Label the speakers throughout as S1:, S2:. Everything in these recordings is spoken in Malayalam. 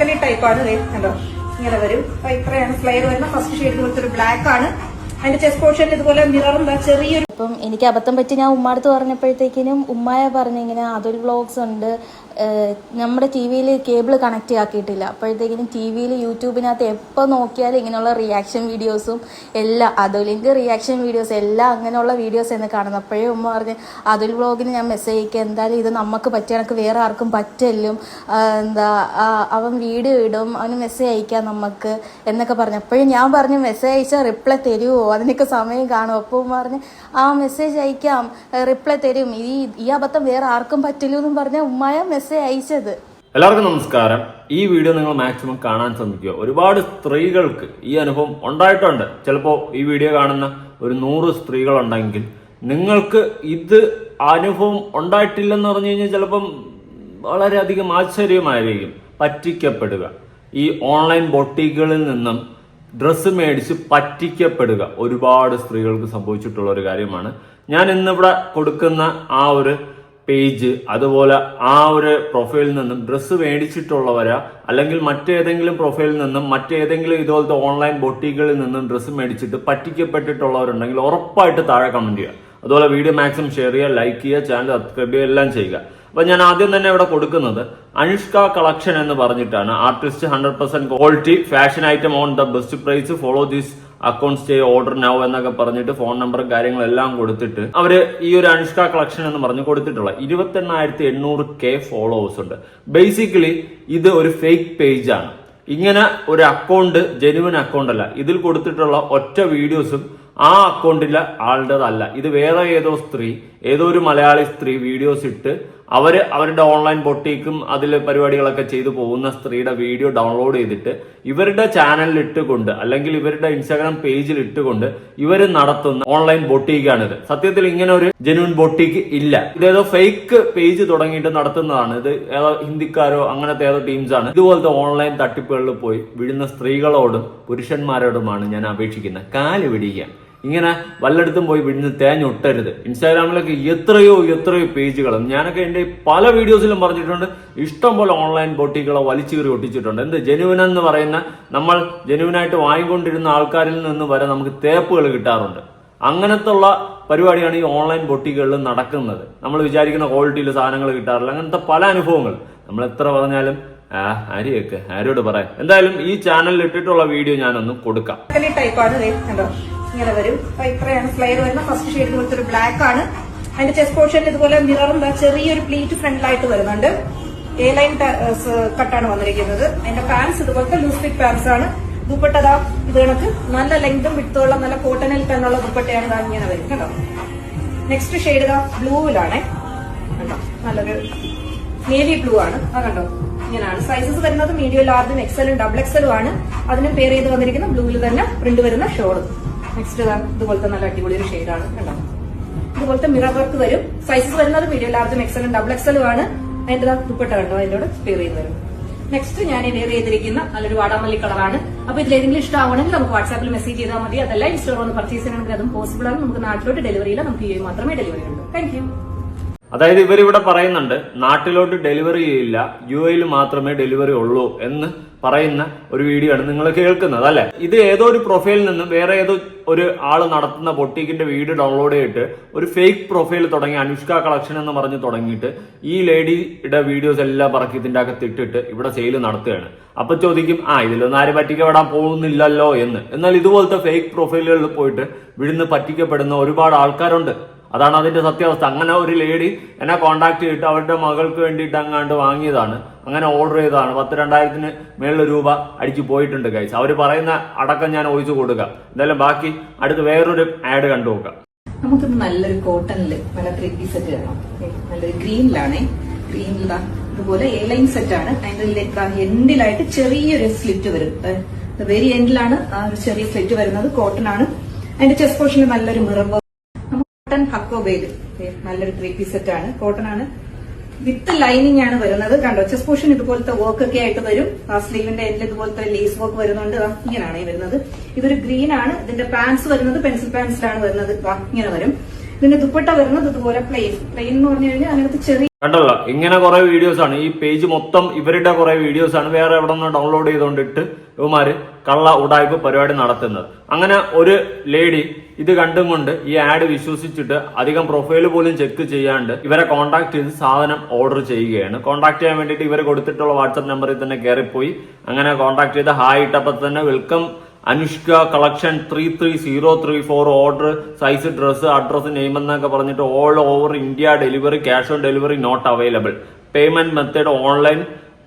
S1: ടൈപ്പാണ് ദേ കണ്ടോ? ഇങ്ങനെ വരും. അപ്പൊ ഇത്രയാണ് ഫ്ലെയർ വരുന്ന ഫസ്റ്റ് ഷെയ്ഡ് കൊടുത്തൊരു ബ്ലാക്ക് ആണ്. അതിന്റെ ചെസ്റ്റ് പോർഷനിൽ ഇതുപോലെ മിററും ചെറിയൊരു
S2: അപ്പം എനിക്ക് അബദ്ധം പറ്റി ഞാൻ ഉമ്മാടുത്ത് പറഞ്ഞപ്പോഴത്തേക്കിനും ഉമ്മായ പറഞ്ഞിങ്ങനെ അതൊരു വ്ളോഗ്സ് ഉണ്ട്. നമ്മുടെ ടി വിയിൽ കേബിൾ കണക്ട് ആക്കിയിട്ടില്ല. അപ്പോഴത്തേക്കിനും ടി വിയിൽ യൂട്യൂബിനകത്ത് എപ്പോൾ നോക്കിയാലും ഇങ്ങനെയുള്ള റിയാക്ഷൻ വീഡിയോസും എല്ലാം അതൊലിന്റെ റിയാക്ഷൻ വീഡിയോസ് എല്ലാം അങ്ങനെയുള്ള വീഡിയോസ് എന്ന് കാണുന്നത്. അപ്പോഴേ ഉമ്മ പറഞ്ഞ് അതൊരു വ്ളോഗിന് ഞാൻ മെസ്സേജ് അയക്കുക എന്തായാലും ഇത് നമുക്ക് പറ്റിയ കണക്ക് വേറെ ആർക്കും പറ്റല്ലും. എന്താ അവൻ വീഡിയോ ഇടും. അവന് മെസ്സേജ് അയക്കാം നമുക്ക് എന്നൊക്കെ പറഞ്ഞു. അപ്പോഴും ഞാൻ പറഞ്ഞു മെസ്സേജ് അയച്ചാൽ റിപ്ലൈ തരുമോ അതിനൊക്കെ സമയം കാണും. അപ്പോൾ ഉമ്മ പറഞ്ഞ് ആ മെസ്സേജ് അയക്കാം റിപ്ലൈ തരും. ഈ ഈ അബദ്ധം വേറെ ആർക്കും പറ്റില്ല എന്നും പറഞ്ഞ ഉമ്മായ മെസ്സേജ് അയച്ചത്.
S3: എല്ലാവർക്കും നമസ്കാരം. ഈ വീഡിയോ നിങ്ങൾ മാക്സിമം കാണാൻ ശ്രമിക്കുക. ഒരുപാട് സ്ത്രീകൾക്ക് ഈ അനുഭവം ഉണ്ടായിട്ടുണ്ട്. ചിലപ്പോൾ ഈ വീഡിയോ കാണുന്ന ഒരു നൂറ് സ്ത്രീകളുണ്ടെങ്കിൽ നിങ്ങൾക്ക് ഇത് അനുഭവം ഉണ്ടായിട്ടില്ലെന്ന് പറഞ്ഞു കഴിഞ്ഞാൽ ചിലപ്പം വളരെയധികം ആശ്ചര്യമായിരിക്കും. പറ്റിക്കപ്പെടുക. ഈ ഓൺലൈൻ ബൊട്ടിക്കുകളിൽ നിന്നും ഡ്രസ്സ് മേടിച്ച് പറ്റിക്കപ്പെടുക. ഒരുപാട് സ്ത്രീകൾക്ക് സംഭവിച്ചിട്ടുള്ള ഒരു കാര്യമാണ്. ഞാൻ ഇന്നിവിടെ കൊടുക്കുന്ന ആ ഒരു പേജ് അതുപോലെ ആ ഒരു പ്രൊഫൈലിൽ നിന്നും ഡ്രസ്സ് മേടിച്ചിട്ടുള്ളവരാ അല്ലെങ്കിൽ മറ്റേതെങ്കിലും പ്രൊഫൈലിൽ നിന്നും മറ്റേതെങ്കിലും ഇതുപോലത്തെ ഓൺലൈൻ ബൊട്ടിക്കുകളിൽ നിന്നും ഡ്രസ്സ് മേടിച്ചിട്ട് പറ്റിക്കപ്പെട്ടിട്ടുള്ളവരുണ്ടെങ്കിൽ ഉറപ്പായിട്ട് താഴെ കമന്റ് ചെയ്യുക. അതുപോലെ വീഡിയോ മാക്സിമം ഷെയർ ചെയ്യുക ലൈക്ക് ചെയ്യുക ചാനൽ സബ്സ്ക്രൈബ് ചെയ്യുക എല്ലാം ചെയ്യുക. അപ്പൊ ഞാൻ ആദ്യം തന്നെ ഇവിടെ കൊടുക്കുന്നത് അനുഷ്ക കളക്ഷൻ എന്ന് പറഞ്ഞിട്ടാണ്. Artist hundred percent quality fashion item on the best price follow these account stay order now എന്നൊക്കെ പറഞ്ഞിട്ട് ഫോൺ നമ്പറും കാര്യങ്ങളെല്ലാം കൊടുത്തിട്ട് അവർ ഈ ഒരു അനുഷ്ക കളക്ഷൻ എന്ന് പറഞ്ഞ് കൊടുത്തിട്ടുള്ള ഇരുപത്തെണ്ണായിരത്തി എണ്ണൂറ് കെ ഫോളോവേഴ്സ് ഉണ്ട്. ബേസിക്കലി ഇത് ഒരു ഫേക്ക് പേജ് ആണ്. ഇങ്ങനെ ഒരു അക്കൗണ്ട് ജെനുവിൻ അക്കൗണ്ട് അല്ല. ഇതിൽ കൊടുത്തിട്ടുള്ള ഒറ്റ വീഡിയോസും ആ അക്കൗണ്ടിലെ ആളുടേതല്ല. ഇത് വേറെ ഏതോ സ്ത്രീ ഏതോ ഒരു മലയാളി സ്ത്രീ വീഡിയോസ് ഇട്ട് അവർ അവരുടെ ഓൺലൈൻ ബൊട്ടീക്കും അതിൽ പരിപാടികളൊക്കെ ചെയ്തു പോകുന്ന സ്ത്രീയുടെ വീഡിയോ ഡൗൺലോഡ് ചെയ്തിട്ട് ഇവരുടെ ചാനലിൽ ഇട്ടുകൊണ്ട് അല്ലെങ്കിൽ ഇവരുടെ ഇൻസ്റ്റാഗ്രാം പേജിൽ ഇട്ടുകൊണ്ട് ഇവർ നടത്തുന്ന ഓൺലൈൻ ബൊട്ടീക്കാണിത് സത്യത്തിൽ ഇങ്ങനെ ഒരു ജെനുവിൻ ബൊട്ടീക്ക് ഇല്ല. ഇതേതോ ഫേക്ക് പേജ് തുടങ്ങിയിട്ട് നടത്തുന്നതാണ്. ഇത് ഏതോ ഹിന്ദിക്കാരോ അങ്ങനത്തെ ഏതോ ടീംസ് ആണ്. ഇതുപോലത്തെ ഓൺലൈൻ തട്ടിപ്പുകളിൽ പോയി വീഴുന്ന സ്ത്രീകളോടും പുരുഷന്മാരോടുമാണ് ഞാൻ അപേക്ഷിക്കുന്നത്. കാൽ പിടിക്കാൻ ഇങ്ങനെ വല്ലയിടത്തും പോയി വിടുന്ന് തേഞ്ഞൊട്ടരുത് ഇൻസ്റ്റാഗ്രാമിലൊക്കെ എത്രയോ എത്രയോ പേജുകൾ. ഞാനൊക്കെ എന്റെ പല വീഡിയോസിലും പറഞ്ഞിട്ടുണ്ട്. ഇഷ്ടം പോലെ ഓൺലൈൻ ബോട്ടികളെ വലിച്ചീറി ഒട്ടിച്ചിട്ടുണ്ട്. എന്ത് ജെനുവിൻ എന്ന് പറയുന്ന നമ്മൾ ജെനുവിനായിട്ട് വാങ്ങിക്കൊണ്ടിരുന്ന ആൾക്കാരിൽ നിന്ന് വരെ നമുക്ക് തേപ്പുകൾ കിട്ടാറുണ്ട്. അങ്ങനത്തുള്ള പരിപാടിയാണ് ഈ ഓൺലൈൻ ബൊട്ടികളിൽ നടക്കുന്നത്. നമ്മൾ വിചാരിക്കുന്ന ക്വാളിറ്റിയിൽ സാധനങ്ങൾ കിട്ടാറില്ല. അങ്ങനത്തെ പല അനുഭവങ്ങൾ. നമ്മൾ എത്ര പറഞ്ഞാലും ആ ആരെയൊക്കെ ആരോട് പറയാം? എന്തായാലും ഈ ചാനലിൽ ഇട്ടിട്ടുള്ള വീഡിയോ ഞാനൊന്ന് കൊടുക്കാം.
S1: ഇങ്ങനെ വരും. അപ്പൊ ഇത്രയാണ് ഫ്ലെയർ വരുന്ന ഫസ്റ്റ് ഷെയ്ഡ് പോലത്തെ ഒരു ബ്ലാക്ക് ആണ്. അതിന്റെ ചെസ്റ്റ് പോർഷനിൽ ഇതുപോലെ മിററും ചെറിയൊരു പ്ലീറ്റ് ഫ്രണ്ടിലായിട്ട് വരുന്നുണ്ട്. എ ലൈൻ കട്ടാണ് വന്നിരിക്കുന്നത്. അതിന്റെ പാൻസ് ഇതുപോലത്തെ ലൂസ് ഫിറ്റ് പാൻസ് ആണ്. ദുപ്പട്ടതാ ഇത് കണക്ക് നല്ല ലെങ്തും വിട്ടുള്ള നല്ല കോട്ടണിൽ തന്നെയുള്ള ദുപ്പട്ടയാണ് ഇതാ ഇങ്ങനെ വരും. കേട്ടോ നെക്സ്റ്റ് ഷെയ്ഡ് ഇതാ ബ്ലൂവിലാണേ കണ്ടോ? നല്ലൊരു നേവി ബ്ലൂ ആണ്. ആ കണ്ടോ? ഇങ്ങനെയാണ് സൈസസ് വരുന്നത് മീഡിയം ലാർജും എക്സലും ഡബിൾ എക്സലും ആണ്. അതിനും പേര് ചെയ്ത് വന്നിരിക്കുന്ന ബ്ലൂവിൽ തന്നെ പ്രിന്റ് വരുന്ന ഷോൾ നെക്സ്റ്റ് ഇതുപോലത്തെ നല്ല അടിപൊളി ഒരു ഷെയ്ഡാണ് കണ്ടോ? ഇതുപോലത്തെ മിറർ വർക്ക് വരും. സൈസസ് വരുന്നത് മീഡിയം ലാർജും എക്സലും ഡബിൾ എക്സലും ആണ്. അതിന്റെ ദുപ്പട്ട കണ്ടോ? അതിന്റെ പേര് ചെയ്ത് വരും നെക്സ്റ്റ് ഞാൻ വെയർ ചെയ്തിരിക്കുന്ന നല്ലൊരു വാടാമല്ലി കളറാണ് അപ്പൊ ഇതിൽ ഏതെങ്കിലും ഇഷ്ടമാവണമെങ്കിൽ നമുക്ക് വാട്സാപ്പിൽ മെസ്സേജ് ചെയ്താൽ മതി. അതല്ല ഇൻസ്റ്റോർ ഒന്ന് പർച്ചേസ് ചെയ്യണമെങ്കിൽ അതും പോസിബിൾ ആണ്. നമുക്ക് നാട്ടിലോട്ട് ഡെലിവറി ഇല്ല. നമുക്ക് ഈ മാത്രമേ ഡെലിവറി ഉള്ളൂ. താങ്ക്
S3: അതായത് ഇവരിവിടെ പറയുന്നുണ്ട് നാട്ടിലോട്ട് ഡെലിവറി ചെയ്യില്ല. യു എയിൽ മാത്രമേ ഡെലിവറി ഉള്ളൂ എന്ന് പറയുന്ന ഒരു വീഡിയോ ആണ് നിങ്ങൾ കേൾക്കുന്നത് അല്ലെ? ഇത് ഏതോ ഒരു പ്രൊഫൈലിൽ നിന്നും വേറെ ഏതോ ഒരു ആൾ നടത്തുന്ന പൊട്ടീക്കിന്റെ വീഡിയോ ഡൗൺലോഡ് ചെയ്തിട്ട് ഒരു ഫേക്ക് പ്രൊഫൈൽ തുടങ്ങി അനുഷ്ക കളക്ഷൻ എന്ന് പറഞ്ഞ് തുടങ്ങിയിട്ട് ഈ ലേഡിയുടെ വീഡിയോസ് എല്ലാം പറക്കി ഇതിന്റെ അകത്ത് ഇട്ടിട്ട് ഇവിടെ സെയിൽ നടത്തുകയാണ്. അപ്പൊ ചോദിക്കും ആ ഇതിലൊന്നും ആരും പറ്റിക്കപ്പെടാൻ പോകുന്നില്ലല്ലോ എന്ന്. എന്നാൽ ഇതുപോലത്തെ ഫേക്ക് പ്രൊഫൈലുകളിൽ പോയിട്ട് വിഴുന്ന് പറ്റിക്കപ്പെടുന്ന ഒരുപാട് ആൾക്കാരുണ്ട്. അതാണ് അതിന്റെ സത്യാവസ്ഥ. അങ്ങനെ ഒരു ലേഡി എന്നെ കോണ്ടാക്ട് ചെയ്തിട്ട് അവരുടെ മകൾക്ക് വേണ്ടിയിട്ട് അങ്ങാണ്ട് വാങ്ങിയതാണ്. അങ്ങനെ ഓർഡർ ചെയ്തതാണ്. പത്ത് രണ്ടായിരത്തിന് മേളിൽ രൂപ അടിച്ചു പോയിട്ടുണ്ട് ഗൈസ് അവർ പറയുന്ന അടക്കം ഞാൻ ഒഴിച്ചു കൊടുക്കാം. എന്തായാലും ബാക്കി അടുത്ത് വേറൊരു ആഡ് കണ്ടു നോക്കാം.
S1: നമുക്കിത് നല്ലൊരു കോട്ടണിൽ നല്ല ത്രീ പീസ് സെറ്റ് വേണം. നല്ലൊരു ഗ്രീനിലാണേ ഗ്രീനിലാ ഇതുപോലെ എ ലൈൻ സെറ്റ് ആണ്. അതിന്റെ എൻഡിലായിട്ട് ചെറിയൊരു സ്ലിറ്റ് വരും. വെരി എൻഡിലാണ് ആ ഒരു ചെറിയ സ്ലിറ്റ് വരുന്നത്. കോട്ടൺ ആണ്. അതിന്റെ ചെസ്റ്റ് പോർഷനിൽ നല്ലൊരു മിറർ കോട്ടൺ ഹക്കോ ബേഗ് നല്ലൊരു ത്രീ പീസ് സെറ്റ് ആണ്. കോട്ടൺ ആണ്. വിത്ത് ലൈനിങ് ആണ് വരുന്നത്. കണ്ടോ ചെസ് പോർഷൻ ഇതുപോലത്തെ വർക്ക് ഒക്കെ ആയിട്ട് വരും. ആ സ്ലീവിന്റെ എൻഡിൽ ഇതുപോലത്തെ ലേസ് വർക്ക് വരുന്നുണ്ട്. ഇങ്ങനെയാണ് ഈ വരുന്നത്. ഇതൊരു ഗ്രീൻ ആണ്. ഇതിന്റെ പാൻസ് വരുന്നത് പെൻസിൽ പാൻസിലാണ് വരുന്നത്. ഇങ്ങനെ വരും. ഇതിന്റെ ദുപ്പട്ട വരുന്നത് ഇതുപോലെ പ്ലെയിൻ പ്ലെയിൻ എന്ന് പറഞ്ഞു കഴിഞ്ഞാൽ അതിനകത്ത് ചെറിയ
S3: കണ്ടല്ലോ ഇങ്ങനെ കുറെ വീഡിയോസ് ആണ്. ഈ പേജ് മൊത്തം ഇവരുടെ കുറെ വീഡിയോസ് ആണ്. വേറെ എവിടെ നിന്ന് ഡൗൺലോഡ് ചെയ്തുകൊണ്ടിട്ട് ഇവമാര് കള്ള ഉടായ്പ പരിപാടി നടത്തുന്നത്. അങ്ങനെ ഒരു ലേഡി ഇത് കണ്ടും കൊണ്ട് ഈ ആഡ് വിശ്വസിച്ചിട്ട് അധികം പ്രൊഫൈൽ പോലും ചെക്ക് ചെയ്യാണ്ട് ഇവരെ കോൺടാക്ട് ചെയ്ത് സാധനം ഓർഡർ ചെയ്യുകയാണ്. കോൺടാക്ട് ചെയ്യാൻ വേണ്ടിയിട്ട് ഇവർ കൊടുത്തിട്ടുള്ള വാട്സ്ആപ്പ് നമ്പറിൽ തന്നെ കയറിപ്പോയി അങ്ങനെ കോൺടാക്ട് ചെയ്ത് ഹായ് ഇട്ടപ്പോൾ തന്നെ welcome Anushka collection three three zero three four order size dress address name എന്നൊക്കെ പറഞ്ഞിട്ട് all over India delivery cash on delivery not available payment method online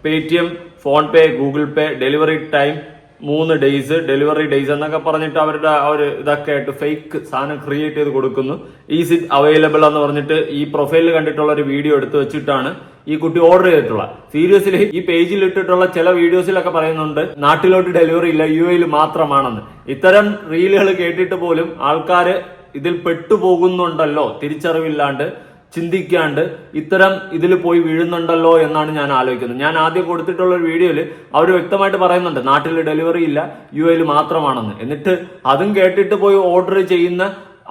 S3: Paytm PhonePe Google pay delivery time മൂന്ന് ഡേയ്സ് ഡെലിവറി ഡേയ്സ് എന്നൊക്കെ പറഞ്ഞിട്ട് അവരുടെ ഒരു ഇതൊക്കെ ആയിട്ട് ഫേക്ക് സാധനം ക്രിയേറ്റ് ചെയ്ത് കൊടുക്കുന്നു. ഈസ് ഇറ്റ് അവൈലബിൾ എന്ന് പറഞ്ഞിട്ട് ഈ പ്രൊഫൈലിൽ കണ്ടിട്ടുള്ള ഒരു വീഡിയോ എടുത്തു വെച്ചിട്ടാണ് ഈ കുട്ടി ഓർഡർ ചെയ്തിട്ടുള്ള. സീരിയസ്ലി ഈ പേജിൽ ഇട്ടിട്ടുള്ള ചില വീഡിയോസിലൊക്കെ പറയുന്നുണ്ട് നാട്ടിലോട്ട് ഡെലിവറി ഇല്ല യു എയിൽ മാത്രമാണെന്ന്. ഇത്തരം റീലുകൾ കേട്ടിട്ട് പോലും ആൾക്കാര് ഇതിൽ പെട്ടുപോകുന്നുണ്ടല്ലോ തിരിച്ചറിവില്ലാണ്ട് ചിന്തിക്കാണ്ട് ഇത്തരം ഇതിൽ പോയി വീഴുന്നുണ്ടല്ലോ എന്നാണ് ഞാൻ ആലോചിക്കുന്നത്. ഞാൻ ആദ്യം കൊടുത്തിട്ടുള്ള ഒരു വീഡിയോയിൽ അവർ വ്യക്തമായിട്ട് പറയുന്നുണ്ട് നാട്ടിൽ ഡെലിവറി ഇല്ല യു എയിൽ മാത്രമാണെന്ന്. എന്നിട്ട് അതും കേട്ടിട്ട് പോയി ഓർഡർ ചെയ്യുന്ന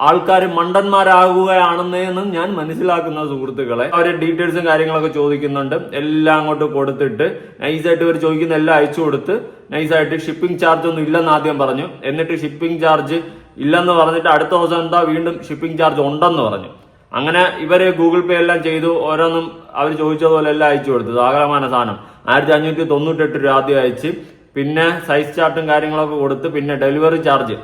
S3: ആൾക്കാർ മണ്ടന്മാരാകുകയാണെന്ന് ഞാൻ മനസ്സിലാക്കുന്ന സുഹൃത്തുക്കളെ. അവരെ ഡീറ്റെയിൽസും കാര്യങ്ങളൊക്കെ ചോദിക്കുന്നുണ്ട്. എല്ലാം അങ്ങോട്ട് കൊടുത്തിട്ട് നൈസായിട്ട് ഇവർ ചോദിക്കുന്ന എല്ലാം അയച്ചു കൊടുത്ത് നൈസായിട്ട് ഷിപ്പിംഗ് ചാർജ് ഒന്നും ഇല്ലെന്ന് ആദ്യം പറഞ്ഞു. എന്നിട്ട് ഷിപ്പിംഗ് ചാർജ് ഇല്ലെന്ന് പറഞ്ഞിട്ട് അടുത്ത ദിവസം എന്താ വീണ്ടും ഷിപ്പിംഗ് ചാർജ് ഉണ്ടെന്ന് പറഞ്ഞു. അങ്ങനെ ഇവരെ ഗൂഗിൾ പേ എല്ലാം ചെയ്തു. ഓരോന്നും അവർ ചോദിച്ചതുപോലെ എല്ലാം അയച്ചു കൊടുത്തു. ആകലമാന സാധനം. ആയിരത്തി അഞ്ഞൂറ്റി തൊണ്ണൂറ്റെട്ട് രൂപ ആദ്യം അയച്ച്. പിന്നെ സൈസ് ചാർട്ടും കാര്യങ്ങളൊക്കെ കൊടുത്ത് പിന്നെ ഡെലിവറി ചാർജ്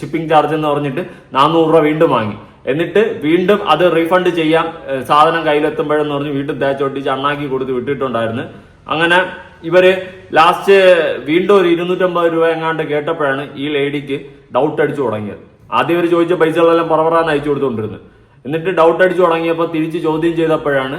S3: ഷിപ്പിംഗ് ചാർജ് എന്ന് പറഞ്ഞിട്ട് നാനൂറ് രൂപ വീണ്ടും വാങ്ങി. എന്നിട്ട് വീണ്ടും അത് റീഫണ്ട് ചെയ്യാം സാധനം കയ്യിലെത്തുമ്പോഴെന്ന് പറഞ്ഞ് വീട്ടിൽ തേച്ചൊട്ടിച്ച് അണ്ണാക്കി കൊടുത്ത് വിട്ടിട്ടുണ്ടായിരുന്നു. അങ്ങനെ ഇവർ ലാസ്റ്റ് വീണ്ടും ഒരു ഇരുന്നൂറ്റമ്പത് രൂപ എങ്ങാണ്ട് കേട്ടപ്പോഴാണ് ഈ ലേഡിക്ക് ഡൗട്ട് അടിച്ചു തുടങ്ങിയത്. ആദ്യം ഇവർ ചോദിച്ച പൈസകളെല്ലാം പറവറാന്ന് അയച്ചു എന്നിട്ട് ഡൗട്ട് അടിച്ചു തുടങ്ങിയപ്പോൾ തിരിച്ച് ചോദ്യം ചെയ്തപ്പോഴാണ്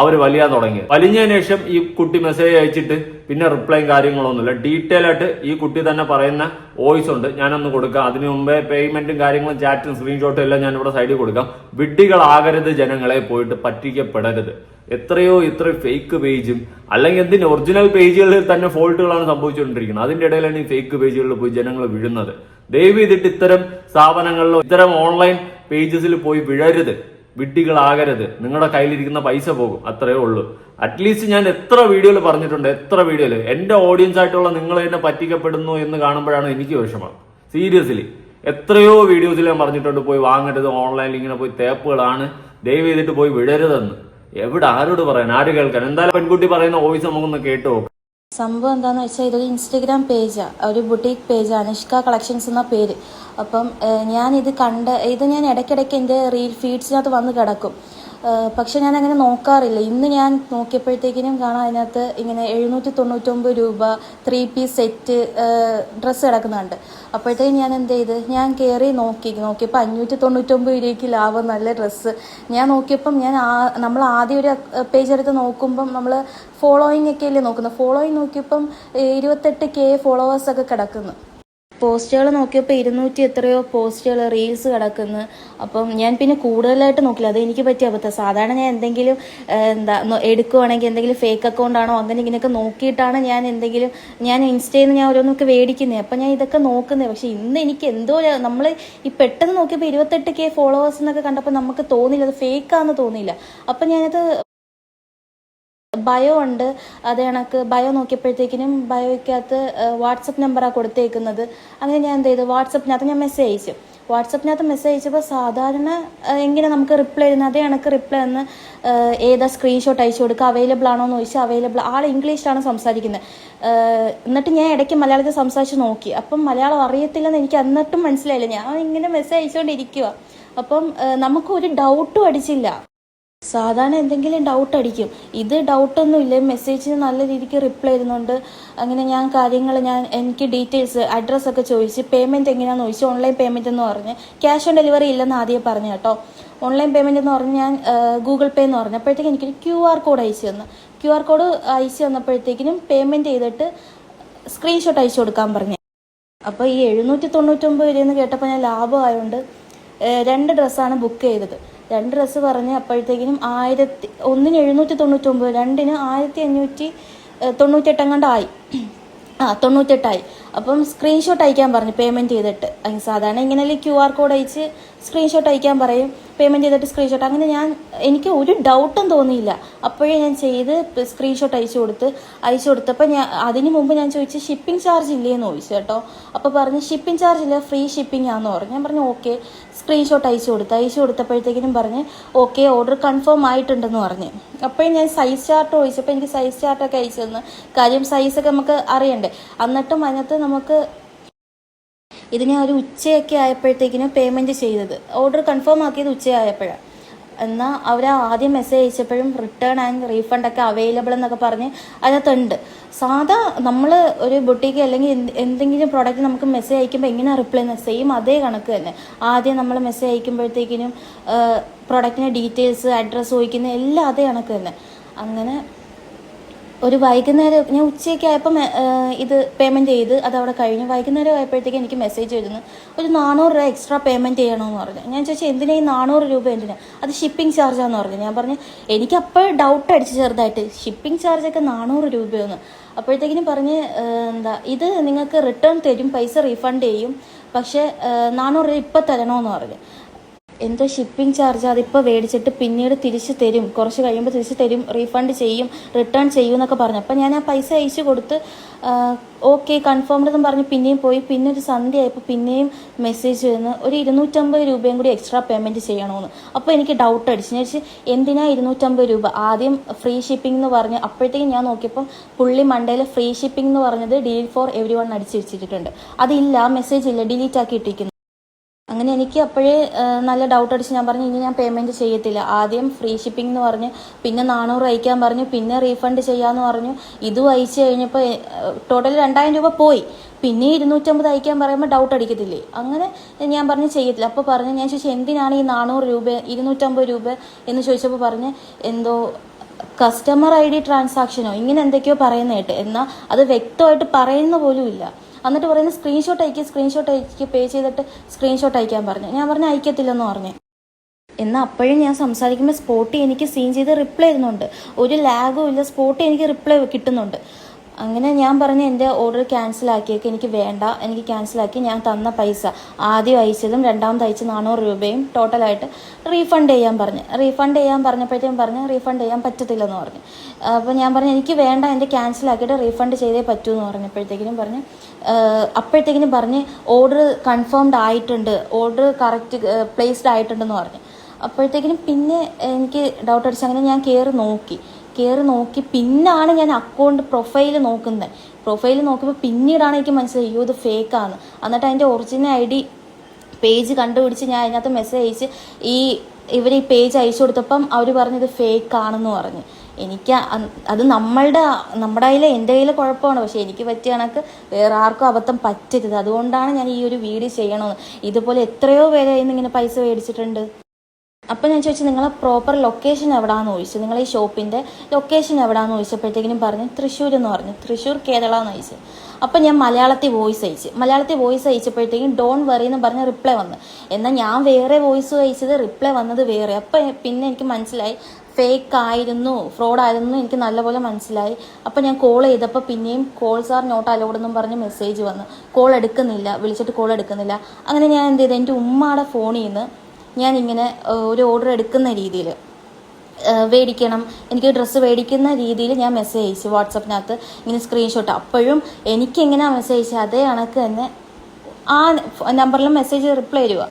S3: അവർ വലിയാൻ തുടങ്ങി വലിഞ്ഞതിന് ശേഷം ഈ കുട്ടി മെസ്സേജ് അയച്ചിട്ട് പിന്നെ റിപ്ലൈയും കാര്യങ്ങളൊന്നുമില്ല ഡീറ്റെയിൽ ആയിട്ട് ഈ കുട്ടി തന്നെ പറയുന്ന വോയിസ് ഉണ്ട്. ഞാനൊന്ന് കൊടുക്കാം. അതിനു മുമ്പേ പേയ്മെന്റും കാര്യങ്ങളും ചാറ്റും സ്ക്രീൻഷോട്ടും എല്ലാം ഞാൻ ഇവിടെ സൈഡിൽ കൊടുക്കാം. വിഡ്ഢികളാകരുത് ജനങ്ങളെ പോയിട്ട് പറ്റിക്കപ്പെടരുത്. എത്രയോ ഇത്ര ഫേക്ക് പേജും അല്ലെങ്കിൽ എന്തിന് ഒറിജിനൽ പേജുകളിൽ തന്നെ ഫോൾട്ടുകളാണ് സംഭവിച്ചുകൊണ്ടിരിക്കുന്നത്. അതിന്റെ ഇടയിലാണ് ഈ ഫേക്ക് പേജുകളിൽ പോയി ജനങ്ങൾ വീഴുന്നത്. ദയവ് ചെയ്തിട്ട് ഇത്തരം സ്ഥാപനങ്ങളിലോ ഇത്തരം ഓൺലൈൻ പേജസിൽ പോയി വീഴരുത്. വിഡ്ഢികളാകരുത്. നിങ്ങളുടെ കയ്യിലിരിക്കുന്ന പൈസ പോകും. അത്രയേ ഉള്ളൂ. അറ്റ്ലീസ്റ്റ് ഞാൻ എത്ര വീഡിയോയിൽ പറഞ്ഞിട്ടുണ്ട് എത്ര വീഡിയോയിൽ. എന്റെ ഓഡിയൻസ് ആയിട്ടുള്ള നിങ്ങൾ എന്നെ പറ്റിക്കപ്പെടുന്നു എന്ന് കാണുമ്പോഴാണ് എനിക്ക് വിഷമം. സീരിയസ്ലി എത്രയോ വീഡിയോസിൽ ഞാൻ പറഞ്ഞിട്ടുണ്ട് പോയി വാങ്ങരുത് ഓൺലൈനിൽ ഇങ്ങനെ പോയി തേപ്പുകളാണ്. ദയവ് ചെയ്തിട്ട് പോയി വിടരുതെന്ന്. എവിടെ ആരോട് പറയാൻ? ആര് കേൾക്കാൻ? എന്തായാലും പെൺകുട്ടി പറയുന്ന വോയിസ് നമുക്കൊന്ന് കേട്ടു
S2: സംഭവം എന്താണെന്ന് വെച്ചാൽ ഇതൊരു ഇൻസ്റ്റഗ്രാം പേജാണ് ഒരു ബുട്ടീക്ക് പേജ് അനുഷ്ക കളക്ഷൻസ് എന്ന പേര്. അപ്പം ഞാനിത് കണ്ട് ഇത് ഞാൻ ഇടയ്ക്കിടയ്ക്ക് എന്റെ റീൽ ഫീഡ്സിനകത്ത് വന്ന് കിടക്കും. പക്ഷെ ഞാൻ അങ്ങനെ നോക്കാറില്ല. ഇന്ന് ഞാൻ നോക്കിയപ്പോഴത്തേക്കിനും കാണാം അതിനകത്ത് ഇങ്ങനെ എഴുന്നൂറ്റി തൊണ്ണൂറ്റൊമ്പത് രൂപ ത്രീ പീസ് സെറ്റ് ഡ്രസ്സ് കിടക്കുന്നുണ്ട്. അപ്പോഴത്തേക്കും ഞാൻ എന്ത് ചെയ്ത്? ഞാൻ കയറി നോക്കി. നോക്കിയപ്പോൾ അഞ്ഞൂറ്റി തൊണ്ണൂറ്റൊമ്പത് രൂപയ്ക്ക് ലാഭം നല്ല ഡ്രസ്സ്. ഞാൻ നോക്കിയപ്പം ഞാൻ നമ്മൾ ആദ്യം ഒരു പേജ് എടുത്ത് നോക്കുമ്പം നമ്മൾ ഫോളോയിങ് ഒക്കെ അല്ലേ നോക്കുന്നത്? ഫോളോയിങ് നോക്കിയപ്പം ഇരുപത്തെട്ട് കെ ഫോളോവേഴ്സൊക്കെ കിടക്കുന്നു. പോസ്റ്റുകൾ നോക്കിയപ്പോൾ ഇരുന്നൂറ്റി എത്രയോ പോസ്റ്റുകൾ റീൽസ് കിടക്കുന്നു. അപ്പം ഞാൻ പിന്നെ കൂടുതലായിട്ട് നോക്കില്ല. അത് എനിക്ക് പറ്റിയ അബദ്ധം. സാധാരണ ഞാൻ എന്തെങ്കിലും എന്താ എടുക്കുവാണെങ്കിൽ എന്തെങ്കിലും ഫേക്ക് അക്കൗണ്ട് ആണോ അങ്ങനെ ഇങ്ങനെയൊക്കെ നോക്കിയിട്ടാണ് ഞാൻ എന്തെങ്കിലും ഞാൻ ഇൻസ്റ്റയിൽ നിന്ന് ഞാൻ ഓരോന്നൊക്കെ മേടിക്കുന്നത് അപ്പം ഞാൻ ഇതൊക്കെ നോക്കുന്നത് പക്ഷേ ഇന്ന് എനിക്ക് എന്തോ നമ്മൾ ഈ പെട്ടെന്ന് നോക്കിയപ്പോൾ ഇരുപത്തെട്ട് കെ ഫോളോവേഴ്സ് എന്നൊക്കെ കണ്ടപ്പോൾ നമുക്ക് തോന്നില്ല. അത് ഫേക്കാന്ന് തോന്നിയില്ല. അപ്പം ഞാനത് ബയോ ഉണ്ട്. അത് കണക്ക് ബയോ നോക്കിയപ്പോഴത്തേക്കിനും ബയോയ്ക്കകത്ത് വാട്സപ്പ് നമ്പറാണ് കൊടുത്തേക്കുന്നത്. അങ്ങനെ ഞാൻ എന്ത് ചെയ്തു? വാട്സപ്പിനകത്ത് ഞാൻ മെസ്സേജ് അയച്ചു. വാട്സപ്പിനകത്ത് മെസ്സേജ് അയച്ചപ്പോൾ സാധാരണ എങ്ങനെ നമുക്ക് റിപ്ലൈ ചെയ്യുന്നത് അതേ കണക്ക് റിപ്ലൈ എന്ന് ഏതാ സ്ക്രീൻഷോട്ട് അയച്ചു കൊടുക്കുക അവൈലബിൾ ആണോ എന്ന് ചോദിച്ചാൽ അവൈലബിൾ ആൾ ഇംഗ്ലീഷിലാണ് സംസാരിക്കുന്നത്. എന്നിട്ട് ഞാൻ ഇടയ്ക്ക് മലയാളത്തിൽ സംസാരിച്ച് നോക്കി. അപ്പം മലയാളം അറിയത്തില്ലെന്ന് എനിക്ക് എന്നിട്ടും മനസ്സിലായില്ല. ഞാൻ ഇങ്ങനെ മെസ്സേജ് അയച്ചുകൊണ്ടിരിക്കുക അപ്പം നമുക്കൊരു ഡൗട്ടും അടിച്ചില്ല. സാധാരണ എന്തെങ്കിലും ഡൗട്ട് അടിക്കും. ഇത് ഡൗട്ടൊന്നും ഇല്ല. മെസ്സേജിന് നല്ല രീതിക്ക് റിപ്ലൈ ചെയ്യുന്നുണ്ട് അങ്ങനെ ഞാൻ കാര്യങ്ങൾ ഞാൻ എനിക്ക് ഡീറ്റെയിൽസ് അഡ്രസ്സൊക്കെ ചോദിച്ച് പേയ്മെന്റ് എങ്ങനെയാണെന്ന് ചോദിച്ചു ഓൺലൈൻ പേയ്മെന്റ് എന്ന് പറഞ്ഞ് ക്യാഷ് ഓൺ ഡെലിവറി ഇല്ലെന്ന് ആദ്യം പറഞ്ഞു കേട്ടോ. ഓൺലൈൻ പേയ്മെന്റ് എന്ന് പറഞ്ഞ് ഞാൻ ഗൂഗിൾ പേ എന്ന് പറഞ്ഞപ്പോഴത്തേക്കും എനിക്കൊരു ക്യു ആർ കോഡ് അയച്ചു തന്നു. ക്യു ആർ കോഡ് അയച്ചു തന്നപ്പോഴത്തേക്കിനും പേയ്മെന്റ് ചെയ്തിട്ട് സ്ക്രീൻഷോട്ട് അയച്ചു കൊടുക്കാൻ പറഞ്ഞു. അപ്പോൾ ഈ എഴുന്നൂറ്റി തൊണ്ണൂറ്റൊമ്പത് രൂപയെന്ന് കേട്ടപ്പോൾ ഞാൻ ലാഭമായതുകൊണ്ട് രണ്ട് ഡ്രസ്സാണ് ബുക്ക് ചെയ്തത്. രണ്ട് ഡ്രസ്സ് പറഞ്ഞ് അപ്പോഴത്തേക്കിനും ആയിരത്തി ഒന്നിന് എഴുന്നൂറ്റി തൊണ്ണൂറ്റൊമ്പത് രണ്ടിന് ആയിരത്തി അഞ്ഞൂറ്റി തൊണ്ണൂറ്റെട്ടെങ്ങാണ്ടായി ആ തൊണ്ണൂറ്റെട്ടായി. അപ്പം സ്ക്രീൻഷോട്ട് അയക്കാൻ പറഞ്ഞു പേയ്മെന്റ് ചെയ്തിട്ട്. സാധാരണ ഇങ്ങനെ ക്യു ആർ കോഡ് അയച്ച് സ്ക്രീൻഷോട്ട് അയക്കാൻ പറയും പേയ്മെന്റ് ചെയ്തിട്ട് സ്ക്രീൻഷോട്ട് അങ്ങനെ ഞാൻ എനിക്ക് ഒരു ഡൗട്ടും തോന്നിയില്ല. അപ്പോഴേ ഞാൻ ചെയ്ത് സ്ക്രീൻഷോട്ട് അയച്ചു കൊടുത്ത് അയച്ചു കൊടുത്തപ്പോൾ ഞാൻ അതിന് മുമ്പ് ഞാൻ ചോദിച്ചു ഷിപ്പിംഗ് ചാർജ് ഇല്ലേന്ന് ചോദിച്ചു കേട്ടോ. അപ്പോൾ പറഞ്ഞ് ഷിപ്പിംഗ് ചാർജ് ഇല്ല ഫ്രീ ഷിപ്പിംഗ് ആണെന്ന് പറഞ്ഞു. ഞാൻ പറഞ്ഞു ഓക്കെ സ്ക്രീൻഷോട്ട് അയച്ചു കൊടുത്ത് അയച്ചു കൊടുത്തപ്പോഴത്തേക്കിനും പറഞ്ഞ് ഓക്കെ ഓർഡർ കൺഫേം ആയിട്ടുണ്ടെന്ന് പറഞ്ഞു. അപ്പോഴും ഞാൻ സൈസ് ചാർട്ട് ചോദിച്ചപ്പോൾ എനിക്ക് സൈസ് ചാർട്ടൊക്കെ അയച്ചു തന്നു. കാര്യം സൈസൊക്കെ നമുക്ക് അറിയണ്ടേ. എന്നിട്ടും അതിനകത്ത് നമുക്ക് ഇത് ഞാൻ ഒരു ഉച്ചയൊക്കെ ആയപ്പോഴത്തേക്കിന് പേയ്മെന്റ് ചെയ്തത്. ഓർഡർ കൺഫേം ആക്കിയത് ഉച്ചയായപ്പോഴാണ്. എന്നാൽ അവർ ആദ്യം മെസ്സേജ് അയച്ചപ്പോഴും റിട്ടേൺ ആൻഡ് റീഫണ്ട് ഒക്കെ അവൈലബിൾ എന്നൊക്കെ പറഞ്ഞ് അതിനകത്തുണ്ട്. സാധാ നമ്മൾ ഒരു ബുട്ടീക്ക് അല്ലെങ്കിൽ എന്തെങ്കിലും പ്രോഡക്റ്റ് നമുക്ക് മെസ്സേജ് അയക്കുമ്പോൾ എങ്ങനെ റിപ്ലൈ സെയിം അതേ കണക്ക് തന്നെ. ആദ്യം നമ്മൾ മെസ്സേജ് അയക്കുമ്പോഴത്തേക്കിനും പ്രോഡക്റ്റിന്റെ ഡീറ്റെയിൽസ് അഡ്രസ്സ് ചോദിക്കുന്ന എല്ലാം അതേ കണക്ക് തന്നെ. അങ്ങനെ ഒരു വൈകുന്നേരം ഞാൻ ഉച്ചയൊക്കെ ആയപ്പോൾ ഇത് പേയ്മെന്റ് ചെയ്ത് അത് അവിടെ കഴിഞ്ഞു. വൈകുന്നേരം ആയപ്പോഴത്തേക്ക് എനിക്ക് മെസ്സേജ് വരുന്നു. ഒരു നാനൂറ് രൂപ എക്സ്ട്രാ പേയ്മെന്റ് ചെയ്യണമെന്ന് പറഞ്ഞു. ഞാൻ ചോദിച്ചാൽ എന്തിനാ ഈ നാനൂറ് രൂപ എന്തിനാ? അത് ഷിപ്പിംഗ് ചാർജാന്ന് പറഞ്ഞു. ഞാൻ പറഞ്ഞു എനിക്ക് അപ്പോൾ ഡൗട്ട് അടിച്ച് ചെറുതായിട്ട് ഷിപ്പിംഗ് ചാർജൊക്കെ നാനൂറ് രൂപയെന്ന്. അപ്പോഴത്തേക്കിനും പറഞ്ഞ് എന്താ ഇത് നിങ്ങൾക്ക് റിട്ടേൺ തരും പൈസ റീഫണ്ട് ചെയ്യും. പക്ഷേ നാനൂറ് രൂപ ഇപ്പം തരണമെന്ന് പറഞ്ഞു. എന്തോ ഷിപ്പിംഗ് ചാർജ് അതിപ്പോൾ മേടിച്ചിട്ട് പിന്നീട് തിരിച്ച് തരും. കുറച്ച് കഴിയുമ്പോൾ തിരിച്ച് തരും റീഫണ്ട് ചെയ്യും റിട്ടേൺ ചെയ്യും എന്നൊക്കെ പറഞ്ഞു. അപ്പം ഞാൻ ആ പൈസ അയച്ചു കൊടുത്ത് ഓക്കെ കൺഫേംഡ് എന്ന് പറഞ്ഞ് പിന്നെയും പോയി. പിന്നെ ഒരു സന്ധ്യ ആയപ്പോൾ പിന്നെയും മെസ്സേജ് വന്ന് ഒരു ഇരുന്നൂറ്റമ്പത് രൂപയും കൂടി എക്സ്ട്രാ പേയ്മെന്റ് ചെയ്യണമെന്ന് അപ്പോൾ എനിക്ക് ഡൗട്ട് അടിച്ചു. ഞാൻ വെച്ചാൽ എന്തിനാ ഇരുന്നൂറ്റമ്പത് രൂപ? ആദ്യം ഫ്രീ ഷിപ്പിംഗ് എന്ന് പറഞ്ഞ് അപ്പോഴത്തേക്കും ഞാൻ നോക്കിയപ്പോൾ പുള്ളി മണ്ടയിൽ ഫ്രീ ഷിപ്പിംഗ് എന്ന് പറഞ്ഞത് ഡീൽ ഫോർ എവറി വൺ അടിച്ച് വെച്ചിട്ടുണ്ട്. അതില്ല മെസ്സേജ് ഇല്ല ഡിലീറ്റ് ആക്കി ഇട്ടിരിക്കുന്നു. അങ്ങനെ എനിക്ക് അപ്പോഴേ നല്ല ഡൗട്ട് അടിച്ച് ഞാൻ പറഞ്ഞു ഇനി ഞാൻ പേയ്മെന്റ് ചെയ്യത്തില്ല. ആദ്യം ഫ്രീ ഷിപ്പിംഗ് എന്ന് പറഞ്ഞു പിന്നെ നാനൂറ് അയക്കാൻ പറഞ്ഞു പിന്നെ റീഫണ്ട് ചെയ്യാമെന്ന് പറഞ്ഞു. ഇതും അയച്ചു കഴിഞ്ഞപ്പോൾ ടോട്ടൽ രണ്ടായിരം രൂപ പോയി. പിന്നെ ഇരുന്നൂറ്റമ്പത് അയക്കാൻ പറയുമ്പോൾ ഡൗട്ട് അടിക്കത്തില്ലേ? അങ്ങനെ ഞാൻ പറഞ്ഞു ചെയ്യത്തില്ല. അപ്പോൾ പറഞ്ഞു ഞാൻ ചോദിച്ചു എന്തിനാണ് ഈ നാനൂറ് രൂപ ഇരുന്നൂറ്റമ്പത് രൂപ? എന്ന് ചോദിച്ചപ്പോൾ പറഞ്ഞ് എന്തോ കസ്റ്റമർ ഐ ഡി ട്രാൻസാക്ഷനോ ഇങ്ങനെ എന്തൊക്കെയോ പറയുന്ന കേട്ട്. എന്നാൽ അത് വ്യക്തമായിട്ട് പറയുന്ന പോലും ഇല്ല. എന്നിട്ട് പറയുന്നത് സ്ക്രീൻഷോട്ട് അയക്കുക സ്ക്രീൻഷോട്ട് അയക്കുക പേ ചെയ്തിട്ട് സ്ക്രീൻഷോട്ട് അയക്കാൻ പറഞ്ഞു. ഞാൻ പറഞ്ഞു അയക്കത്തില്ലെന്ന് പറഞ്ഞു. എന്നാൽ അപ്പോഴും ഞാൻ സംസാരിക്കുമ്പോൾ സ്പോട്ടി എനിക്ക് സീൻ ചെയ്ത് റിപ്ലൈ ചെയ്യുന്നുണ്ട് ഒരു ലാഗും ഇല്ല സ്പോട്ടി എനിക്ക് റിപ്ലൈ കിട്ടുന്നുണ്ട്. അങ്ങനെ ഞാൻ പറഞ്ഞ എന്റെ ഓർഡർ ക്യാൻസൽ ആക്കിയേക്ക് എനിക്ക് വേണ്ട എനിക്ക് ക്യാൻസൽ ആക്കി. ഞാൻ തന്ന പൈസ ആദ്യം അയച്ചതും രണ്ടാമത് അയച്ച നാനൂറ് രൂപയും ടോട്ടലായിട്ട് റീഫണ്ട് ചെയ്യാൻ പറഞ്ഞു. റീഫണ്ട് ചെയ്യാൻ പറഞ്ഞപ്പോഴത്തേക്കും പറഞ്ഞ് റീഫണ്ട് ചെയ്യാൻ പറ്റത്തില്ലെന്ന് പറഞ്ഞു. അപ്പോൾ ഞാൻ പറഞ്ഞു എനിക്ക് വേണ്ട എന്റെ ക്യാൻസൽ ആക്കിയിട്ട് റീഫണ്ട് ചെയ്തേ പറ്റൂ എന്ന് പറഞ്ഞപ്പോഴത്തേക്കിനും പറഞ്ഞ് അപ്പോഴത്തേക്കിനും പറഞ്ഞ് ഓർഡർ കൺഫേംഡ് ആയിട്ടുണ്ട് ഓർഡർ കറക്റ്റ് പ്ലേസ്ഡ് ആയിട്ടുണ്ടെന്ന് പറഞ്ഞു. അപ്പോഴത്തേക്കിനും പിന്നെ എനിക്ക് ഡൗട്ട് അടിച്ച് അങ്ങനെ ഞാൻ കയറി നോക്കി. കയറി നോക്കി പിന്നാണ് ഞാൻ അക്കൗണ്ട് പ്രൊഫൈൽ നോക്കുന്നത്. പ്രൊഫൈൽ നോക്കുമ്പോൾ പിന്നീടാണ് എനിക്ക് മനസ്സിലായി അയ്യോ ഇത് ഫേക്കാണ് എന്നിട്ട് അതിന്റെ ഒറിജിനൽ ഐ ഡി പേജ് കണ്ടുപിടിച്ച് ഞാൻ അതിനകത്ത് മെസ്സേജ് അയച്ച് ഈ ഇവർ ഈ പേജ് അയച്ചു കൊടുത്തപ്പം അവർ പറഞ്ഞു ഇത് ഫേക്ക് ആണെന്ന് പറഞ്ഞു. എനിക്ക് അത് നമ്മളുടെ നമ്മുടെ കയ്യിൽ എന്റെ കയ്യിൽ കുഴപ്പമാണ്. പക്ഷേ എനിക്ക് പറ്റിയ കണക്ക് വേറെ ആർക്കും അബദ്ധം പറ്റരുത്. അതുകൊണ്ടാണ് ഞാൻ ഈ ഒരു വീഡിയോ ചെയ്യണമെന്ന് ഇതുപോലെ എത്രയോ പേരെ ഇന്നിങ്ങനെ പൈസ മേടിച്ചിട്ടുണ്ട്. അപ്പം ഞാൻ ചോദിച്ചു നിങ്ങളെ പ്രോപ്പർ ലൊക്കേഷൻ എവിടാന്ന് ചോദിച്ചു? നിങ്ങൾ ഈ ഷോപ്പിന്റെ ലൊക്കേഷൻ എവിടാന്ന് ചോദിച്ചപ്പോഴത്തേക്കിനും പറഞ്ഞു തൃശ്ശൂർ എന്ന് പറഞ്ഞു തൃശ്ശൂർ കേരള എന്ന് ചോദിച്ചു. അപ്പം ഞാൻ മലയാളത്തിൽ വോയിസ് അയച്ചു. മലയാളത്തിൽ വോയിസ് അയച്ചപ്പോഴത്തേക്കും ഡോൺ വറി എന്ന് പറഞ്ഞ റിപ്ലൈ വന്നു. എന്നാൽ ഞാൻ വേറെ വോയിസ് അയച്ചത് റിപ്ലൈ വന്നത് വേറെ. അപ്പം പിന്നെ എനിക്ക് മനസ്സിലായി ഫേക്ക് ആയിരുന്നു ഫ്രോഡ് ആയിരുന്നു എനിക്ക് നല്ലപോലെ മനസ്സിലായി. അപ്പം ഞാൻ കോൾ ചെയ്തപ്പോൾ പിന്നെയും കോൾസ് ആർ നോട്ട് അലോഡ് എന്നും പറഞ്ഞ് മെസ്സേജ് വന്നു. കോൾ എടുക്കുന്നില്ല വിളിച്ചിട്ട് കോൾ എടുക്കുന്നില്ല. അങ്ങനെ ഞാൻ എന്ത് ചെയ്തു? എന്റെ ഉമ്മയുടെ ഫോണിൽ നിന്ന് ഞാനിങ്ങനെ ഒരു ഓർഡർ എടുക്കുന്ന രീതിയിൽ മേടിക്കണം എനിക്ക് ഡ്രസ്സ് മേടിക്കുന്ന രീതിയിൽ ഞാൻ മെസ്സേജ് അയച്ചു വാട്സപ്പിനകത്ത് ഇങ്ങനെ സ്ക്രീൻഷോട്ട് അപ്പോഴും എനിക്ക് എങ്ങനെയാണ് മെസ്സേജ് അയച്ചത് അതേ കണക്ക് തന്നെ ആ നമ്പറിലും മെസ്സേജ് റിപ്ലൈ തരുക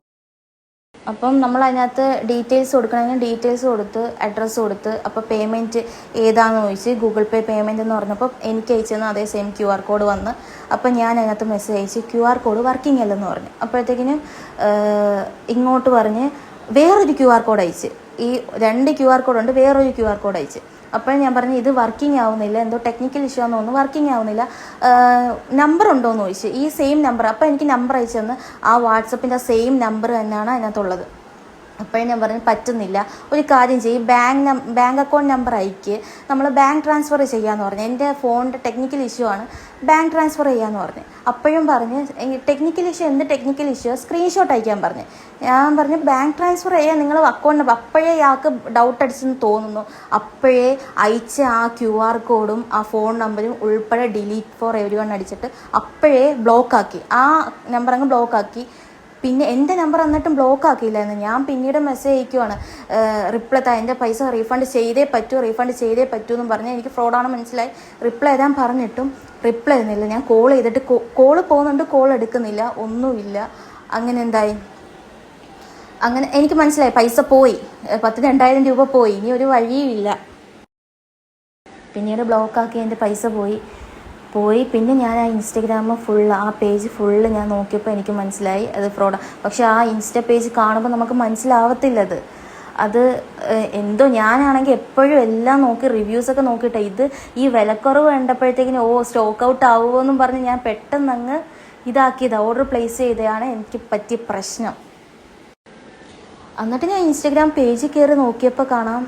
S2: അപ്പം നമ്മൾ അതിനകത്ത് ഡീറ്റെയിൽസ് കൊടുക്കണമെങ്കിൽ ഡീറ്റെയിൽസ് കൊടുത്ത് അഡ്രസ്സ് കൊടുത്ത് അപ്പോൾ പേയ്മെന്റ് ഏതാണെന്ന് ചോദിച്ച് ഗൂഗിൾ പേ പേയ്മെന്റ് എന്ന് പറഞ്ഞപ്പോൾ എനിക്ക് അയച്ചെന്ന് അതേ സെയിം ക്യു ആർ കോഡ് വന്ന് അപ്പം ഞാൻ അതിനകത്ത് മെസ്സേജ് അയച്ച് ക്യു ആർ കോഡ് വർക്കിംഗ് അല്ലെന്ന് പറഞ്ഞു. അപ്പോഴത്തേക്കിനും ഇങ്ങോട്ട് പറഞ്ഞ് വേറൊരു ക്യു ആർ കോഡ് അയച്ച്. ഈ രണ്ട് ക്യു ആർ കോഡ് ഉണ്ട് വേറൊരു ക്യു ആർ കോഡ് അയച്ച്. അപ്പോൾ ഞാൻ പറഞ്ഞു ഇത് വർക്കിംഗ് ആവുന്നില്ല എന്തോ ടെക്നിക്കൽ ഇഷ്യൂ ആണെന്ന് തോന്നുന്നു വർക്കിംഗ് ആവുന്നില്ല. നമ്പർ ഉണ്ടോ എന്ന് ചോദിച്ചു. ഈ സെയിം നമ്പർ അപ്പോൾ എനിക്ക് നമ്പർ അയച്ചു തന്ന് ആ വാട്സപ്പിന്റെ സെയിം നമ്പർ തന്നെയാണ് അതിനകത്തുള്ളത്. അപ്പോഴേ ഞാൻ പറഞ്ഞു പറ്റുന്നില്ല. ഒരു കാര്യം ചെയ്യും. ബാങ്ക് ബാങ്ക് അക്കൗണ്ട് നമ്പർ അയക്ക്. നമ്മൾ ബാങ്ക് ട്രാൻസ്ഫർ ചെയ്യാമെന്ന് പറഞ്ഞു. എന്റെ ഫോണിന്റെ ടെക്നിക്കൽ ഇഷ്യൂ ആണ്. ബാങ്ക് ട്രാൻസ്ഫർ ചെയ്യാമെന്ന് പറഞ്ഞു. അപ്പോഴും പറഞ്ഞ് ടെക്നിക്കൽ ഇഷ്യൂ എന്ത് ടെക്നിക്കൽ ഇഷ്യൂ? സ്ക്രീൻഷോട്ട് അയക്കാൻ പറഞ്ഞു. ഞാൻ പറഞ്ഞു ബാങ്ക് ട്രാൻസ്ഫർ ചെയ്യാൻ നിങ്ങൾ അക്കൗണ്ട് അപ്പോഴേ ആൾക്ക് ഡൗട്ട് അടിച്ചെന്ന് തോന്നുന്നു. അപ്പോഴേ അയച്ച ആ ക്യു ആർ കോഡും ആ ഫോൺ നമ്പറും ഉൾപ്പെടെ ഡിലീറ്റ് ഫോർ എവരി വൺ അടിച്ചിട്ട് അപ്പോഴേ ബ്ലോക്കാക്കി ആ നമ്പർ അങ്ങ് ബ്ലോക്ക് ആക്കി. പിന്നെ എന്റെ നമ്പർ എന്നിട്ടും ബ്ലോക്ക് ആക്കിയില്ലായിരുന്നു. ഞാൻ പിന്നീട് മെസ്സേജ് അയക്കുവാണ്. റിപ്ലൈ താ എന്റെ പൈസ റീഫണ്ട് ചെയ്തേ പറ്റൂ റീഫണ്ട് ചെയ്തേ പറ്റൂ എന്ന് പറഞ്ഞ് എനിക്ക് ഫ്രോഡാണ് മനസ്സിലായി. റിപ്ലൈ എഴുതാൻ പറഞ്ഞിട്ടും റിപ്ലൈ ചെയ്യുന്നില്ല ഞാൻ കോൾ ചെയ്തിട്ട് കോൾ പോകുന്നുണ്ട് കോൾ എടുക്കുന്നില്ല ഒന്നുമില്ല. അങ്ങനെ എന്തായി? അങ്ങനെ എനിക്ക് മനസ്സിലായി. പൈസ പോയി. പത്ത് രണ്ടായിരം രൂപ പോയി. ഇനി ഒരു വഴിയുമില്ല. പിന്നീട് ബ്ലോക്കാക്കി എന്റെ പൈസ പോയി. പോയി. പിന്നെ ഞാൻ ആ ഇൻസ്റ്റഗ്രാം ഫുൾ ആ പേജ് ഫുള്ള് ഞാൻ നോക്കിയപ്പോൾ എനിക്ക് മനസ്സിലായി അത് ഫ്രോഡാണ് പക്ഷേ ആ ഇൻസ്റ്റ പേജ് കാണുമ്പോൾ നമുക്ക് മനസ്സിലാവത്തില്ല അത്. എന്തോ ഞാനാണെങ്കിൽ എപ്പോഴും എല്ലാം നോക്കി റിവ്യൂസൊക്കെ നോക്കിയിട്ട്. ഇത് ഈ വിലക്കുറവ് കണ്ടപ്പോഴത്തേക്കിന് ഓ സ്റ്റോക്ക് ഔട്ട് ആവുമോ എന്നും പറഞ്ഞ് ഞാൻ പെട്ടെന്ന് അങ്ങ് ഇതാക്കിയത്. ഓർഡർ പ്ലേസ് ചെയ്തതാണ് എനിക്ക് പറ്റിയ പ്രശ്നം. എന്നിട്ട് ഞാൻ ഇൻസ്റ്റഗ്രാം പേജിൽ കയറി നോക്കിയപ്പോൾ കാണാം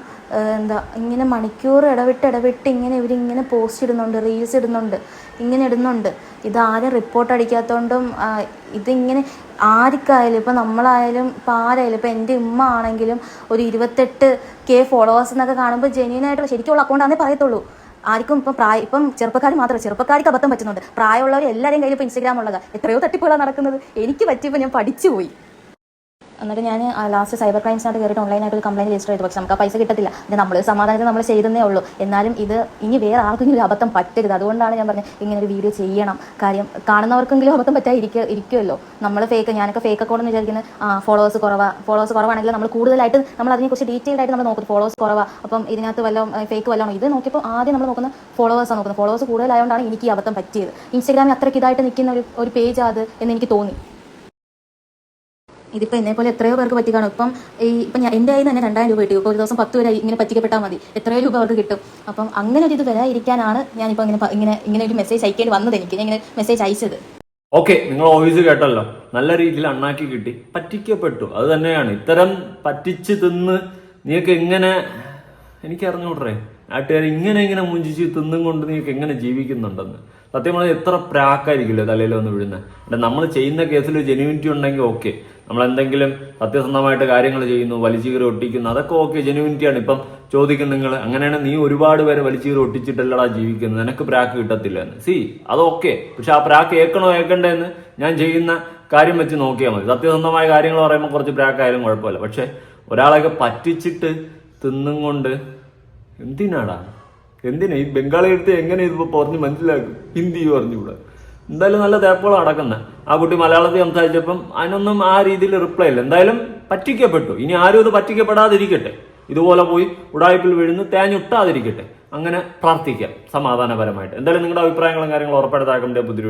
S2: എന്താ ഇങ്ങനെ മണിക്കൂർ ഇടവിട്ട് ഇടവിട്ട് ഇങ്ങനെ ഇവരിങ്ങനെ പോസ്റ്റ് ഇടുന്നുണ്ട് റീൽസ് ഇടുന്നുണ്ട് ഇങ്ങനെ ഇടുന്നുണ്ട്. ഇതാരും റിപ്പോർട്ട് അടിക്കാത്തതുകൊണ്ടും ഇതിങ്ങനെ ആർക്കായാലും ഇപ്പം നമ്മളായാലും ഇപ്പം ആരായാലും ഇപ്പം എന്റെ ഉമ്മ ആണെങ്കിലും ഒരു ഇരുപത്തെട്ട് കെ ഫോളോവേഴ്സ് എന്നൊക്കെ കാണുമ്പോൾ ജെന്യൂനായിട്ട് ശരിക്കുള്ള അക്കൗണ്ടാന്നേ പറയത്തുള്ളൂ. ആർക്കും ഇപ്പം പ്രായ ഇപ്പം ചെറുപ്പക്കാർ മാത്രമല്ല ചെറുപ്പക്കാർക്ക് അബദ്ധം പറ്റുന്നുണ്ട്. പ്രായമുള്ളവർ എല്ലാവരും കയ്യിൽ ഇപ്പോൾ ഇൻസ്റ്റാഗ്രാം ഉള്ളതാണ് എത്രയോ തട്ടിപ്പുകളാണ് നടക്കുന്നത്. എനിക്ക് പറ്റിയപ്പോൾ ഞാൻ പഠിച്ചു പോയി എന്നിട്ട് ഞാൻ ലാസ്റ്റ് സൈബർ ക്രൈംസിനകത്ത് കയറിയിട്ട് ഓൺലൈനായിട്ട് ഒരു കംപ്ലൈന്റ് രജിസ്റ്റർ ചെയ്തു. പക്ഷെ നമുക്ക് ആ പൈസ കിട്ടത്തില്ല. ഇത് നമ്മൾ സമാധാനത്തിൽ നമ്മൾ ചെയ്തതേ ഉള്ളൂ. എന്നാലും ഇത് ഇനി വേറെ ആർക്കെങ്കിലും ഒരു അബദ്ധം പറ്റരുത്. അതുകൊണ്ടാണ് ഞാൻ പറഞ്ഞത് ഇങ്ങനെ ഒരു വീഡിയോ ചെയ്യണം. കാര്യം കാണുന്നവർക്കെങ്കിലും അബദ്ധം പറ്റാതെ ഇരിക്കുക ഇരിക്കുമല്ലോ നമ്മൾ ഫേക്ക് ഞാനൊക്കെ ഫേക്ക് അക്കൗണ്ട് എന്ന് വിചാരിക്കുന്നത് ഫോളോവേഴ്സ് കുറവാ. ഫോളോവേഴ്സ് കുറവാണെങ്കിൽ നമ്മൾ കൂടുതലായിട്ട് നമ്മൾ അതിനെക്കുറിച്ച് ഡീറ്റെയിൽഡ് ആയിട്ട് നമ്മൾ നോക്കും ഫോളോവേഴ്സ് കുറവാണ് അപ്പം ഇതിനകത്ത് വല്ലതും ഫേക്ക് വല്ലതും ഇത് നോക്കിയപ്പോൾ ആദ്യം നമ്മൾ നോക്കുന്ന ഫോളോവേഴ്സാണ് നോക്കുന്നത്. ഫോളോവേഴ്സ് കൂടുതലായതുകൊണ്ടാണ് എനിക്ക് അബദ്ധം പറ്റിയത്. ഇൻസ്റ്റാഗ്രാമിൽ അത്രയ്ക്ക് ഇതായിട്ട് നിൽക്കുന്ന ഒരു ഒരു പേജ് അത് എന്ന് എനിക്ക് തോന്നി. ഇതിപ്പോൾ എന്നെ പോലെ എത്രയോ പേർക്ക് പറ്റി കാണും. ഇപ്പം ഈ ഇപ്പം ഞാൻ എന്റെ കയ്യിൽ തന്നെ രണ്ടായിരം രൂപ കിട്ടി ഇപ്പോൾ ഒരു ദിവസം പത്ത് പേര് ഇങ്ങനെ പറ്റിക്കപ്പെട്ടാൽ മതി. എത്രയോ രൂപ അവർക്ക് കിട്ടും. അപ്പം അങ്ങനെ ഒരു ഇത് വരാതിരിക്കാനാണ് ഞാനിപ്പോൾ ഇങ്ങനെ ഇങ്ങനെ ഇങ്ങനെ ഒരു മെസ്സേജ് അയക്കേണ്ടി വന്നത് എനിക്ക്. ഞാൻ ഇങ്ങനെ മെസ്സേജ് അയച്ചത്.
S3: ഓക്കെ നിങ്ങൾ ഓഫീസ് കേട്ടല്ലോ. നല്ല രീതിയിൽ അണ്ണാക്കി കിട്ടി. പറ്റിക്കപ്പെട്ടു. അത് തന്നെയാണ്. ഇത്തരം പറ്റിച്ച് തിന്ന് നിങ്ങൾക്ക് എങ്ങനെ എനിക്ക് അറിഞ്ഞുകൂടറേ നാട്ടുകാർ ഇങ്ങനെ ഇങ്ങനെ മുഞ്ചിച്ച് തിന്നും കൊണ്ട് നിങ്ങൾക്ക് എങ്ങനെ ജീവിക്കുന്നുണ്ടെന്ന്. സത്യം പറഞ്ഞാൽ എത്ര പ്രാക്കായിരിക്കില്ലേ തലയിൽ വന്ന് വീഴുന്നത് നമ്മൾ ചെയ്യുന്ന കേസിൽ ജെനുവിറ്റി ഉണ്ടെങ്കിൽ ഓക്കെ. നമ്മൾ എന്തെങ്കിലും സത്യസന്ധമായിട്ട് കാര്യങ്ങൾ ചെയ്യുന്നു വലിച്ചീറി ഒട്ടിക്കുന്നു അതൊക്കെ ഓക്കെ ജെനുവിനിറ്റിയാണ് ഇപ്പം ചോദിക്കും നിങ്ങൾ അങ്ങനെയാണ് നീ ഒരുപാട് പേരെ വലിച്ചീറി ഒട്ടിച്ചിട്ടല്ലടാ ജീവിക്കുന്നത്? നിനക്ക് പ്രാക്ക് കിട്ടത്തില്ല എന്ന്. സി അതൊക്കെ പക്ഷെ ആ പ്രാക്ക് ഏക്കണോ ഏക്കണ്ടേന്ന് ഞാൻ ചെയ്യുന്ന കാര്യം വെച്ച് നോക്കിയാൽ മതി. സത്യസന്ധമായ കാര്യങ്ങൾ പറയുമ്പോൾ കുറച്ച് പ്രാക്ക് ആയാലും കുഴപ്പമില്ല. പക്ഷെ ഒരാളെയൊക്കെ പറ്റിച്ചിട്ട് തിന്നും കൊണ്ട് എന്തിനാടാ? എന്തിനാ? ഈ ബംഗാളി എടുത്ത് എങ്ങനെ ഇതിപ്പോ പറഞ്ഞ് മനസ്സിലാക്കും? ഹിന്ദി പറഞ്ഞുകൂടെ. എന്തായാലും നല്ല തേപ്പുകളാണ് നടക്കുന്നത് ആ കുട്ടി മലയാളത്തിൽ സംസാരിച്ചപ്പം അതിനൊന്നും ആ രീതിയിൽ റിപ്ലൈ ഇല്ല. എന്തായാലും പറ്റിക്കപ്പെട്ടു. ഇനി ആരും ഇത് പറ്റിക്കപ്പെടാതിരിക്കട്ടെ. ഇതുപോലെ പോയി ഉടായ്പിൽ വീഴുന്നു തേഞ്ഞുട്ടാതിരിക്കട്ടെ. അങ്ങനെ പ്രാർത്ഥിക്കാം സമാധാനപരമായിട്ട്. എന്തായാലും നിങ്ങളുടെ അഭിപ്രായങ്ങളും കാര്യങ്ങളും ഉറപ്പെടുത്താക്കേണ്ട പുതിയ